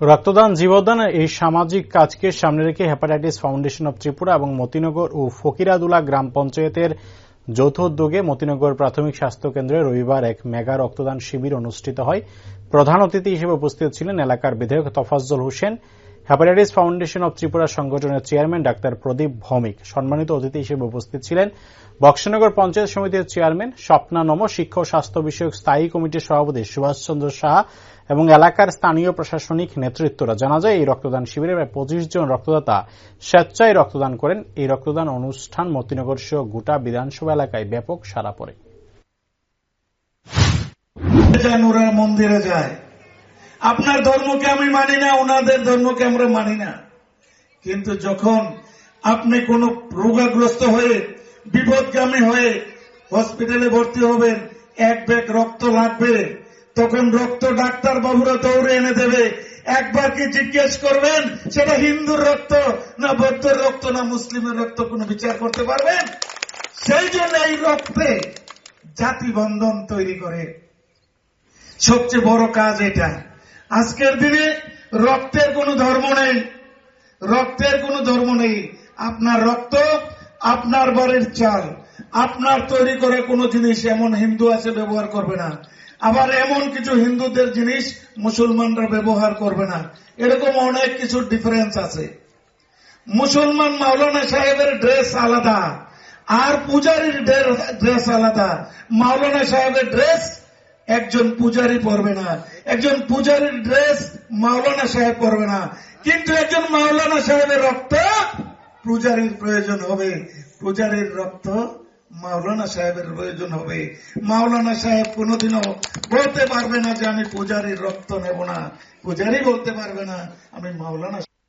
রক্তদান জীবদান এই সামাজিক কাজকে সামনে রেখে হেপাটাইটিস ফাউন্ডেশন অব ত্রিপুরা এবং মতিনগর ও ফকিরাদুলা গ্রাম পঞ্চায়েতের যৌথ উদ্যোগে মতিনগর প্রাথমিক স্বাস্থ্য কেন্দ্রে রবিবার এক মেগা রক্তদান শিবির অনুষ্ঠিত হয়। প্রধান অতিথি হিসেবে উপস্থিত ছিলেন এলাকার বিধায়ক Tofazzal Hossain. Hepatitis foundation of Tripura সংগঠনের চেয়ারম্যান ডাক্তার প্রদীপ ভৌমিক। সম্মানিত অতিথি হিসেবে উপস্থিত ছিলেন বক্সনগর পঞ্চায়েত সমিতির চেয়ারম্যান স্বপ্না নম, শিক্ষা ও স্বাস্থ্য বিষয়ক স্থায়ী কমিটির সভাপতি সুভাষচন্দ্র সাহা এবং এলাকার স্থানীয় প্রশাসনিক নেতৃত্বরা। জানা যায়, এই রক্তদান শিবিরে প্রায় পঁচিশ জন রক্তদাতা স্বেচ্ছায় রক্তদান করেন। এই রক্তদান অনুষ্ঠান মতিনগর সহ গোটা বিধানসভা এলাকায় ব্যাপক সাড়া পড়ে। মন্দিরে যায়। আপনার ধর্মকে আমি মানি না, ওনাদের ধর্মকে আমরা মানি না। কিন্তু যখন আপনি কোন রোগাগ্রস্ত হয়ে, বিপদগামী হয়ে হসপিটালে ভর্তি হবেন, এক ব্যাগ রক্ত লাগবে, তখন রক্ত ডাক্তার বাবুরা দৌড়ে এনে দেবে, একবার কি জিজ্ঞেস করবেন, সেটা হিন্দুর রক্ত না বৌদ্ধের রক্ত না মুসলিমের রক্ত, কোনো বিচার করতে পারবেন? সেই জন্য এই রক্তে জাতি বন্ধন তৈরি করে। সবচেয়ে বড় কাজ এটা। আজকের দিনে রক্তের কোনো ধর্ম নেই। রক্তের কোনো ধর্ম নেই। আপনার রক্ত, আপনার বাড়ির চাল। আপনার তৈরি করে কোনো জিনিস এমন হিন্দু আছে ব্যবহার করবে না। আবার এমন কিছু হিন্দুদের জিনিস মুসলমানরা ব্যবহার করবে না। এরকম অনেক কিছু ডিফারেন্স আছে। মুসলমান মাওলানা সাহেবের ড্রেস আলাদা। আর পূজারীর ড্রেস আলাদা। মাওলানা সাহেবের ড্রেস একজন পূজারী পরবে না। একজন পূজারীর ড্রেস মাওলানা সাহেব পরবে না। কিন্তু একজন মাওলানা সাহেবের রক্ত পূজারীর প্রয়োজন হবে। পূজারীর রক্ত মাওলানা সাহেবের প্রয়োজন হবে। মাওলানা সাহেব কোনোদিনও বলতে পারবে না যে আমি পূজারীর রক্ত নেব না। পূজারী বলতে পারবে না, আমি মাওলানা